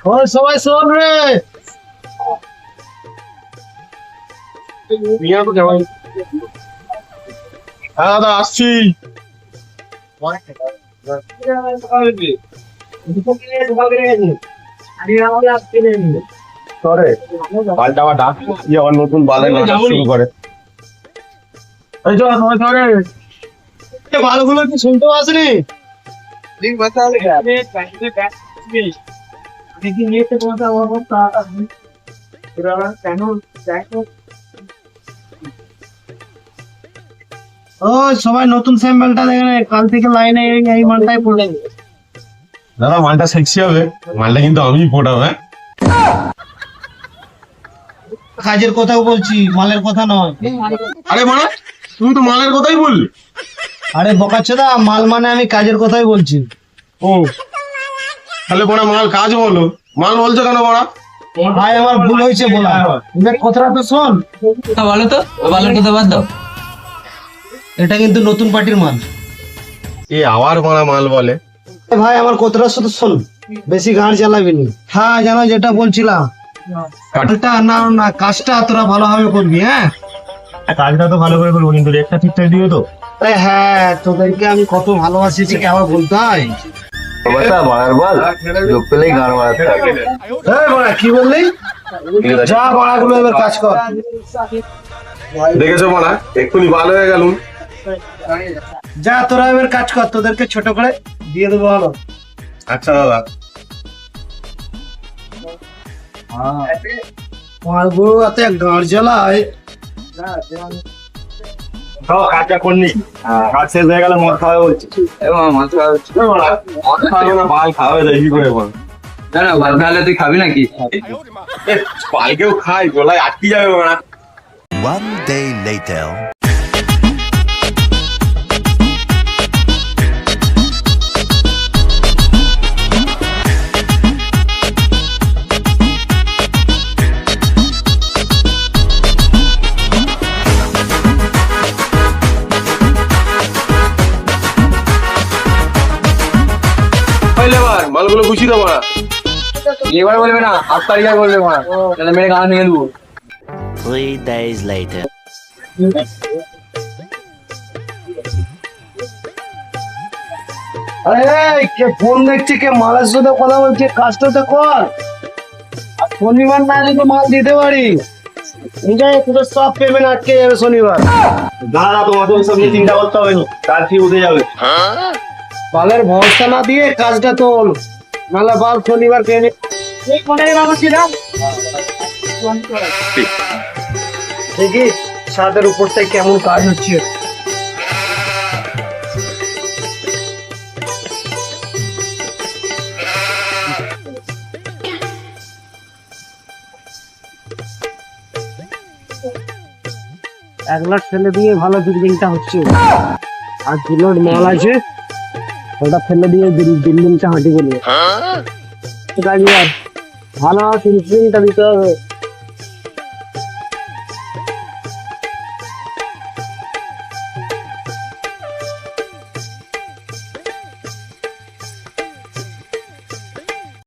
শোন সবাই শোন রে। হ্যাঁ দাদা আসছি। করে পাল্টা বা ডাক আবার নতুন বালের শুরু করে। এই চল সবাই সরে। ভালোগুলো কি শুনতে পাসনি ও সবাই নতুন স্যাম্পলটা দেখেন কাল থেকে লাইনে এই মালটাই পড়ে দাদা মালটা সেক্সি হবে। মালটা কিন্তু আমিই ফোটাবো হ্যাঁ? কাজের কথা বলছি মালের কথা নয়। আরে মানে তুমি তো মালের কথাই বললে। আরে বোকাচ্ছোদা মাল মানে আমি কাজের কথাই বলছি। ও তাহলে বড়া মাল কাজ বলো। মাল বলছো কেন বড়া ভাই আমার ভুল হয়েছে বলা। এবার কথাটা তো শোন। কথা বলো তো বালের কথা বাদ দাও। এটা কিন্তু নতুন পার্টির মাল। এ আবার বড়া মাল বলে। এ ভাই আমার কথাটা শুধু শোন। বেশি গাড় চালাবি নি। হ্যাঁ জানো যেটা বলছিলাম। কাজটা না না কাজটা তোরা ভালোভাবে করবি হ্যাঁ? কাজটা তো ভালো করে করব কিন্তু রেটটা ঠিকঠাক দিও তো? হ্যাঁ তোদেরকে আমি কত ভালোবাসি কি আবার বলতে হয়? বাড়ার বল লোক পেলেই গান মারাতে থাকে। কি বললি? যা বড়াগুলো এবার কাজ কর। দেখেছ বড়া এক্ষুনি ভালো হয়ে গেল। যা তোরা এবার কাজ কর তোদেরকে ছোট করে দিয়ে দেবো ভালো আচ্ছা দাদা। এত গাড় জ্বালায়। কাজটা করনি। কাজ শেষ হয়ে গেলে মদ খাওয়া বলছি এবং মাথা মদ খাওয়াবে না মাল খাওয়া দেখি করে বল? না না ভালো তাহলে তুই খাবি নাকি? পালকেও খাই গলায় আটকে যাবে বড়া One day later. হইলে বার মালগুলো গুছিয়ে দাও বড়া এবার বলবে না হাত তারিখা করবে মা তাহলে মেরে গান ভেঙে দেবো? Three days later. আরে কে ফোন দেখছে কে মালের সাথে কথা বলছে কাজটা তো কর। শনিবার না যদি মাল দিতে পারি সব পেমেন্ট আটকে যাবে শনিবার। দাদা তোমাকে সব নিয়ে চিন্তা করতে হবে। না ঠিক উঠে যাবে। বালের ভরসা না দিয়ে কাজটা তোল। নাহলে বাল শনিবার পেমেন্ট দেখি ছাদের উপরটায় কেমন কাজ হচ্ছে। এক লাখ ফেলে দিয়ে ভালো বিল্ডিংটা হচ্ছে। আর দু লোড মাল আছে। ওটা ফেলে দিয়ে বিল্ডিংটা হাঁটি করবে ঠিক আছে আর ভালো ফিনিশিংটা দিতে হবে।